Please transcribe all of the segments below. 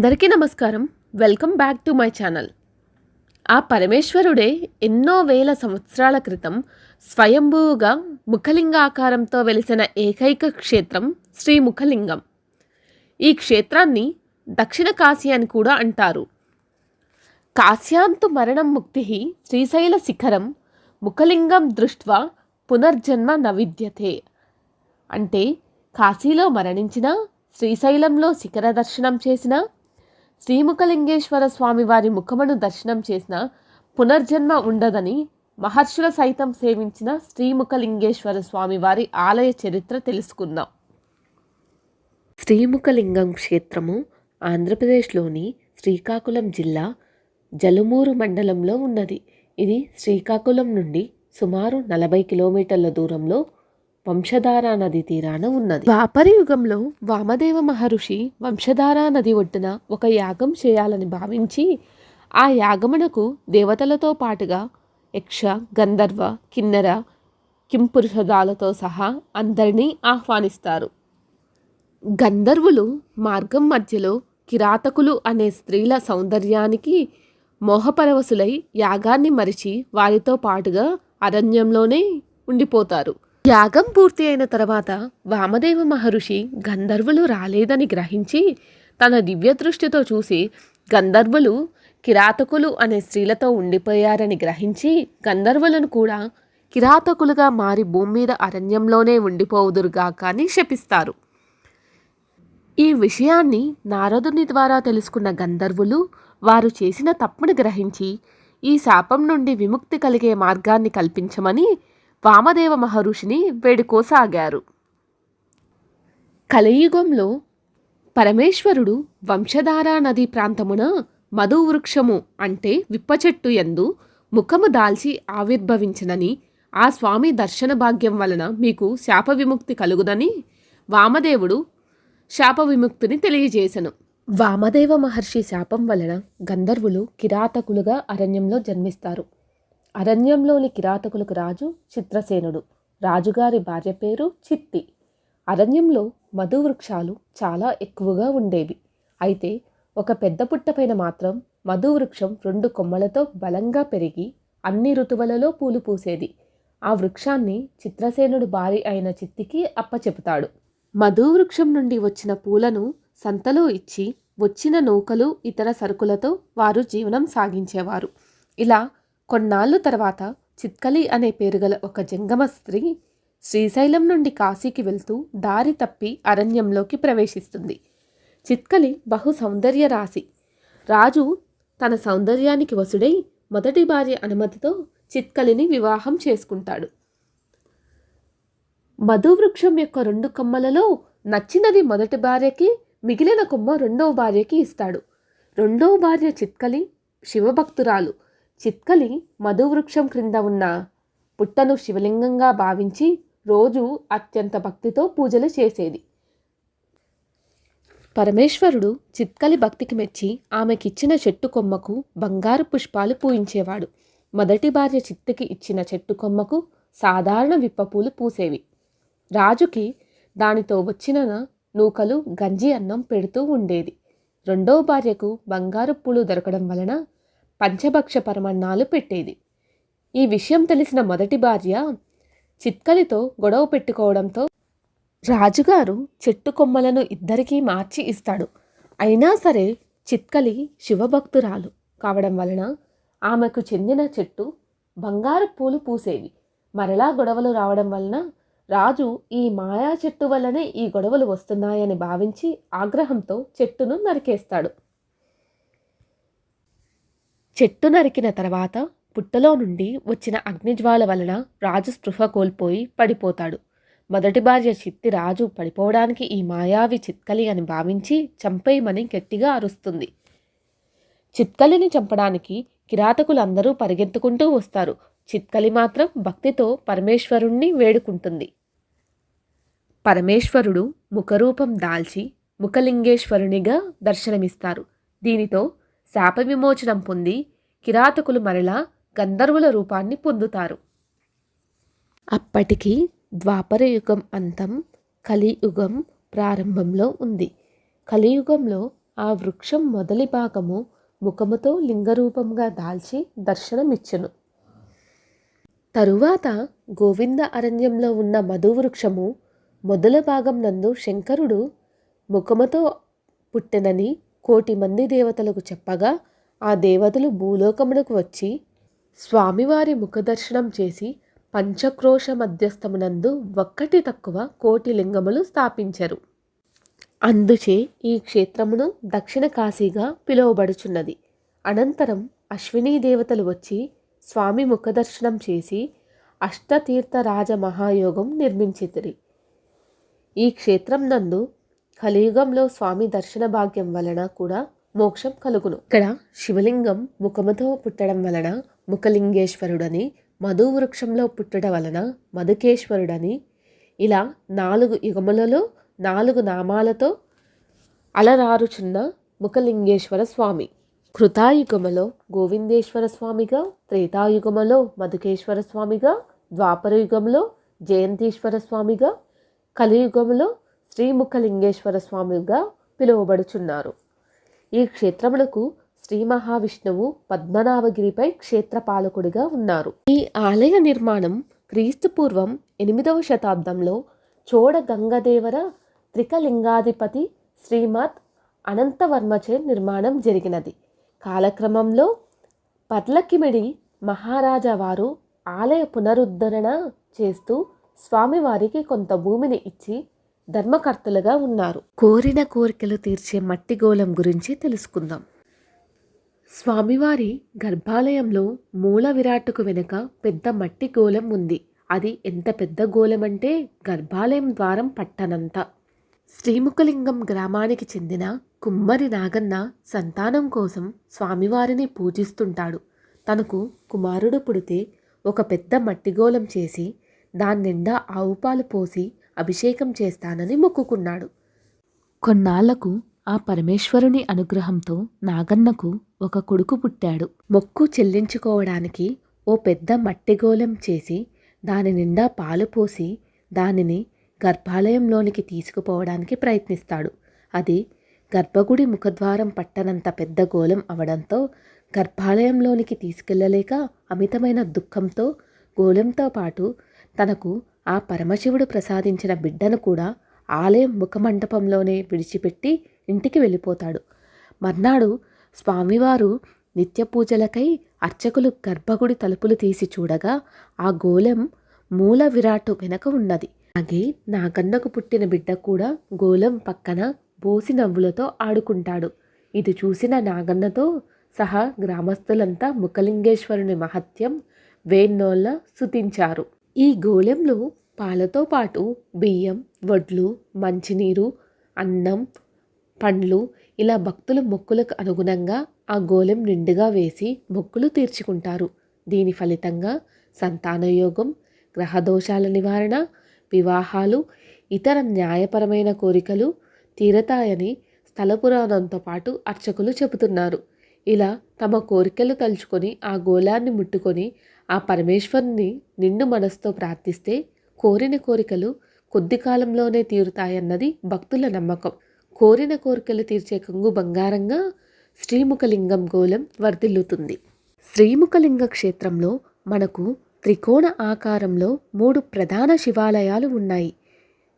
అందరికీ నమస్కారం. Welcome back to my channel. ఆ పరమేశ్వరుడే ఎన్నో వేల సంవత్సరాల క్రితం స్వయంభూగా ముఖలింగాకారంతో వెలిసిన ఏకైక క్షేత్రం శ్రీ ముఖలింగం. ఈ క్షేత్రాన్ని దక్షిణ కాశీ అని కూడా అంటారు. కాశ్యాంతు మరణం ముక్తి శ్రీశైల శిఖరం ముఖలింగం దృష్ట్వా పునర్జన్మ నవిద్యతే. అంటే కాశీలో మరణించిన శ్రీశైలంలో శిఖర దర్శనం చేసిన శ్రీముఖలింగేశ్వర స్వామి వారి ముఖమును దర్శనం చేసిన పునర్జన్మ ఉండదని మహర్షుల సైతం సేవించిన శ్రీముఖలింగేశ్వర స్వామి వారి ఆలయ చరిత్ర తెలుసుకుందాం. శ్రీముఖలింగం క్షేత్రము ఆంధ్రప్రదేశ్లోని శ్రీకాకుళం జిల్లా జలుమూరు మండలంలో ఉన్నది. ఇది శ్రీకాకుళం నుండి సుమారు నలభై కిలోమీటర్ల దూరంలో వంశధారా నది తీరాన ఉన్నది. ద్వాపర యుగంలో వామదేవ మహర్షి వంశధారా నది ఒడ్డున ఒక యాగం చేయాలని భావించి ఆ యాగమునకు దేవతలతో పాటుగా యక్ష గంధర్వ కిన్నెర కింపురుషదాలతో సహా అందరినీ ఆహ్వానిస్తారు. గంధర్వులు మార్గం మధ్యలో కిరాతకులు అనే స్త్రీల సౌందర్యానికి మోహపరవశులై యాగాన్ని మరిచి వారితో పాటుగా అరణ్యంలోనే ఉండిపోతారు. యాగం పూర్తి అయిన తర్వాత వామదేవ మహర్షి గంధర్వులు రాలేదని గ్రహించి తన దివ్య దృష్టితో చూసి గంధర్వులు కిరాతకులు అనే స్త్రీలతో ఉండిపోయారని గ్రహించి గంధర్వులను కూడా కిరాతకులుగా మారి భూమి మీద అరణ్యంలోనే ఉండిపోవుదురుగా కానీ శపిస్తారు. ఈ విషయాన్ని నారదుని ద్వారా తెలుసుకున్న గంధర్వులు వారు చేసిన తప్పును గ్రహించి ఈ శాపం నుండి విముక్తి కలిగే మార్గాన్ని కల్పించమని వామదేవ మహర్షిని వేడుకోసాగారు. కలియుగంలో పరమేశ్వరుడు వంశధారా నది ప్రాంతమున మధువృక్షము అంటే విప్ప చెట్టు ఎందు ముఖము దాల్చి ఆవిర్భవించనని ఆ స్వామి దర్శన భాగ్యం వలన మీకు శాప విముక్తి కలుగుదని వామదేవుడు శాప విముక్తిని తెలియజేశను వామదేవ మహర్షి శాపం వలన గంధర్వులు కిరాతకులుగా అరణ్యంలో జన్మిస్తారు. అరణ్యంలోని కిరాతకులకు రాజు చిత్రసేనుడు. రాజుగారి భార్య పేరు చిత్తి. అరణ్యంలో మధు వృక్షాలు చాలా ఎక్కువగా ఉండేవి. అయితే ఒక పెద్ద పుట్టపైన మాత్రం మధువృక్షం రెండు కొమ్మలతో బలంగా పెరిగి అన్ని ఋతువులలో పూలు పూసేది. ఆ వృక్షాన్ని చిత్రసేనుడు భార్య అయిన చిత్తికి అప్పచెపుతాడు. మధువృక్షం నుండి వచ్చిన పూలను సంతలో ఇచ్చి వచ్చిన నౌకలు ఇతర సరుకులతో వారు జీవనం సాగించేవారు. ఇలా కొన్నాళ్ళు తర్వాత చిత్కలి అనే పేరు గల ఒక జంగమ స్త్రీ శ్రీశైలం నుండి కాశీకి వెళ్తూ దారి తప్పి అరణ్యంలోకి ప్రవేశిస్తుంది. చిత్కలి బహు సౌందర్య రాశి. రాజు తన సౌందర్యానికి వసుడై మొదటి భార్య అనుమతితో చిత్కలిని వివాహం చేసుకుంటాడు. మధువృక్షం యొక్క రెండు కొమ్మలలో నచ్చినది మొదటి భార్యకి మిగిలిన కొమ్మ రెండవ భార్యకి ఇస్తాడు. రెండవ భార్య చిత్కలి శివభక్తురాలు. చిత్కలి మధువృక్షం క్రింద ఉన్న పుట్టను శివలింగంగా భావించి రోజు అత్యంత భక్తితో పూజలు చేసేది. పరమేశ్వరుడు చిత్కలి భక్తికి మెచ్చి ఆమెకిచ్చిన చెట్టు కొమ్మకు బంగారు పుష్పాలు పూయించేవాడు. మొదటి భార్య చిత్తకి ఇచ్చిన చెట్టు కొమ్మకు సాధారణ విప్పపూలు పూసేవి. రాజుకి దానితో వచ్చిన నూకలు గంజి అన్నం పెడుతూ ఉండేది. రెండో భార్యకు బంగారు పూలు దొరకడం వలన పంచభక్ష పరమన్నాలు పెట్టేది. ఈ విషయం తెలిసిన మొదటి భార్య చిత్కలితో గొడవ పెట్టుకోవడంతో రాజుగారు చెట్టు కొమ్మలను ఇద్దరికీ మార్చి ఇస్తాడు. అయినా సరే చిత్కలి శివభక్తురాలు కావడం వలన ఆమెకు చెందిన చెట్టు బంగారు పూలు పూసేవి. మరలా గొడవలు రావడం వలన రాజు ఈ మాయా చెట్టు వల్లనే ఈ గొడవలు వస్తున్నాయని భావించి ఆగ్రహంతో చెట్టును నరికేస్తాడు. చెట్టు నరికిన తర్వాత పుట్టలో నుండి వచ్చిన అగ్నిజ్వాల వలన రాజు స్పృహ కోల్పోయి పడిపోతాడు. మొదటి భార్య చిత్తి రాజు పడిపోవడానికి ఈ మాయావి చిత్కలి అని భావించి చంపేయమని గట్టిగా అరుస్తుంది. చిత్కలిని చంపడానికి కిరాతకులందరూ పరిగెత్తుకుంటూ వస్తారు. చిత్కలి మాత్రం భక్తితో పరమేశ్వరుణ్ణి వేడుకుంటుంది. పరమేశ్వరుడు ముఖరూపం దాల్చి ముఖలింగేశ్వరునిగా దర్శనమిస్తారు. దీనితో శాప విమోచనం పొంది కిరాతకులు మరలా గంధర్వుల రూపాన్ని పొందుతారు. అప్పటికి ద్వాపర యుగం అంతం కలియుగం ప్రారంభంలో ఉంది. కలియుగంలో ఆ వృక్షం మొదలి భాగము ముఖముతో లింగరూపంగా దాల్చి దర్శనమిచ్చును. తరువాత గోవింద అరణ్యంలో ఉన్న మధువృక్షము మొదల భాగం నందు శంకరుడు ముఖముతో పుట్టెనని కోటి మంది దేవతలకు చెప్పగా ఆ దేవతలు భూలోకమునకు వచ్చి స్వామివారి ముఖదర్శనం చేసి పంచక్రోష మధ్యస్థమునందు ఒక్కటి తక్కువ కోటి లింగములు స్థాపించరు. అందుచే ఈ క్షేత్రమును దక్షిణ కాశీగా పిలువబడుచున్నది. అనంతరం అశ్వినీ దేవతలు వచ్చి స్వామి ముఖదర్శనం చేసి అష్టతీర్థ రాజ మహాయోగం నిర్మించితిరి. ఈ క్షేత్రం నందు కలియుగంలో స్వామి దర్శన భాగ్యం వలన కూడా మోక్షం కలుగును. ఇక్కడ శివలింగం ముఖముతో పుట్టడం వలన ముఖలింగేశ్వరుడని మధువృక్షంలో పుట్టడం వలన మధుకేశ్వరుడని ఇలా నాలుగు యుగములలో నాలుగు నామాలతో అలరారుచున్న ముఖలింగేశ్వర స్వామి. కృతాయుగములో గోవిందేశ్వర స్వామిగా త్రేతాయుగములో మధుకేశ్వర స్వామిగా ద్వాపర యుగంలో జయంతీశ్వర స్వామిగా కలియుగములో శ్రీముఖలింగేశ్వర స్వామిగా పిలువబడుచున్నారు. ఈ క్షేత్రములకు శ్రీ మహావిష్ణువు పద్మనాభగిరిపై క్షేత్రపాలకుడిగా ఉన్నారు. ఈ ఆలయ నిర్మాణం క్రీస్తుపూర్వం ఎనిమిదవ శతాబ్దంలో చోడ గంగదేవర త్రికలింగాధిపతి శ్రీమత్ అనంతవర్మచే నిర్మాణం జరిగినది. కాలక్రమంలో పర్లకిమిడి మహారాజా వారు ఆలయ పునరుద్ధరణ చేస్తూ స్వామివారికి కొంత భూమిని ఇచ్చి ధర్మకర్తలుగా ఉన్నారు. కోరిన కోరికలు తీర్చే మట్టి గోళం గురించి తెలుసుకుందాం. స్వామివారి గర్భాలయంలో మూల విరాటుకు వెనుక పెద్ద మట్టి గోళం ఉంది. అది ఎంత పెద్ద గోళం అంటే గర్భాలయం ద్వారం పట్టనంత. శ్రీముఖలింగం గ్రామానికి చెందిన కుమ్మరి నాగన్న సంతానం కోసం స్వామివారిని పూజిస్తుంటాడు. తనకు కుమారుడు పుడితే ఒక పెద్ద మట్టిగోళం చేసి దాని నిండా ఆవుపాలు పోసి అభిషేకం చేస్తానని మొక్కుకున్నాడు. కొన్నాళ్ళకు ఆ పరమేశ్వరుని అనుగ్రహంతో నాగన్నకు ఒక కొడుకు పుట్టాడు. మొక్కు చెల్లించుకోవడానికి ఓ పెద్ద మట్టిగోళం చేసి దాని నిండా పాలు పోసి దానిని గర్భాలయంలోనికి తీసుకుపోవడానికి ప్రయత్నిస్తాడు. అది గర్భగుడి ముఖద్వారం పట్టనంత పెద్ద గోళం అవడంతో గర్భాలయంలోనికి తీసుకెళ్ళలేక అమితమైన దుఃఖంతో గోళంతో పాటు తనకు ఆ పరమశివుడు ప్రసాదించిన బిడ్డను కూడా ఆలయం ముఖమండపంలోనే విడిచిపెట్టి ఇంటికి వెళ్ళిపోతాడు. మర్నాడు స్వామివారు నిత్య పూజలకై అర్చకులు గర్భగుడి తలుపులు తీసి చూడగా ఆ గోళం మూల విరాటు వెనక ఉన్నది. అలాగే నాగన్నకు పుట్టిన బిడ్డ కూడా గోళం పక్కన బోసి నవ్వులతో ఆడుకుంటాడు. ఇది చూసిన నాగన్నతో సహా గ్రామస్తులంతా ముఖలింగేశ్వరుని మహత్యం వేన్నోళ్ళ సుతించారు ఈ గోళంలో పాలతో పాటు బియ్యం వడ్లు మంచినీరు అన్నం పండ్లు ఇలా భక్తుల మొక్కులకు అనుగుణంగా ఆ గోళం నిండుగా వేసి మొక్కులు తీర్చుకుంటారు. దీని ఫలితంగా సంతానయోగం గ్రహదోషాల నివారణ వివాహాలు ఇతర న్యాయపరమైన కోరికలు తీరతాయని స్థల పురాణంతో పాటు అర్చకులు చెబుతున్నారు. ఇలా తమ కోరికలు తలుచుకొని ఆ గోళాన్ని ముట్టుకొని ఆ పరమేశ్వరుని నిండు మనసుతో ప్రార్థిస్తే కోరిన కోరికలు కొద్ది కాలంలోనే తీరుతాయన్నది భక్తుల నమ్మకం. కోరిన కోరికలు తీర్చే కంగు బంగారంగా శ్రీముఖలింగం గోళం వర్ధిల్లుతుంది. శ్రీముఖలింగ క్షేత్రంలో మనకు త్రికోణ ఆకారంలో మూడు ప్రధాన శివాలయాలు ఉన్నాయి.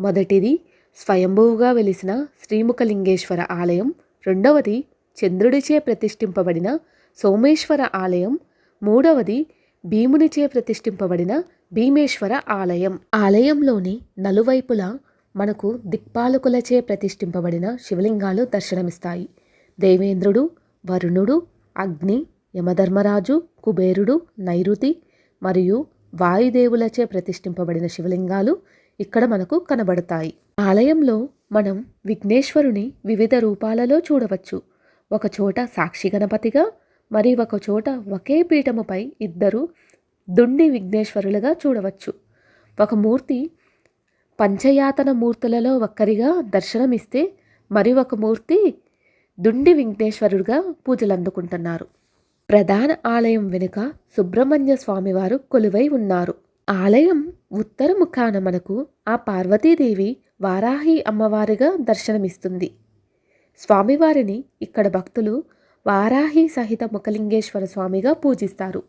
మొదటిది స్వయంభువుగా వెలిసిన శ్రీముఖలింగేశ్వర ఆలయం రెండవది చంద్రుడిచే ప్రతిష్ఠింపబడిన సోమేశ్వర ఆలయం మూడవది భీమునిచే ప్రతిష్ఠింపబడిన భీమేశ్వర ఆలయం. ఆలయంలోని నలువైపులా మనకు దిక్పాలకులచే ప్రతిష్ఠింపబడిన శివలింగాలు దర్శనమిస్తాయి. దేవేంద్రుడు వరుణుడు అగ్ని యమధర్మరాజు కుబేరుడు నైరుతి మరియు వాయుదేవులచే ప్రతిష్ఠింపబడిన శివలింగాలు ఇక్కడ మనకు కనబడతాయి. ఆలయంలో మనం విఘ్నేశ్వరుని వివిధ రూపాలలో చూడవచ్చు. ఒకచోట సాక్షి గణపతిగా మరి ఒకచోట ఒకే పీఠముపై ఇద్దరు దుండి విఘ్నేశ్వరులుగా చూడవచ్చు. ఒక మూర్తి పంచయాతన మూర్తులలో ఒక్కరిగా దర్శనమిస్తే మరి ఒక మూర్తి దుండి విఘ్నేశ్వరుడుగా పూజలు అందుకుంటున్నారు ప్రధాన ఆలయం వెనుక సుబ్రహ్మణ్య స్వామివారు కొలువై ఉన్నారు. ఆలయం ఉత్తర ముఖాన మనకు ఆ పార్వతీదేవి వారాహి అమ్మవారిగా దర్శనమిస్తుంది. స్వామివారిని ఇక్కడ భక్తులు వారాహి సహిత ముఖలింగేశ్వర స్వామిగా పూజిస్తారు.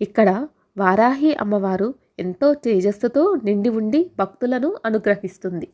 ఇక్కడ వారాహి అమ్మవారు ఎంతో తేజస్సుతో నిండి ఉండి భక్తులను అనుగ్రహిస్తుంది.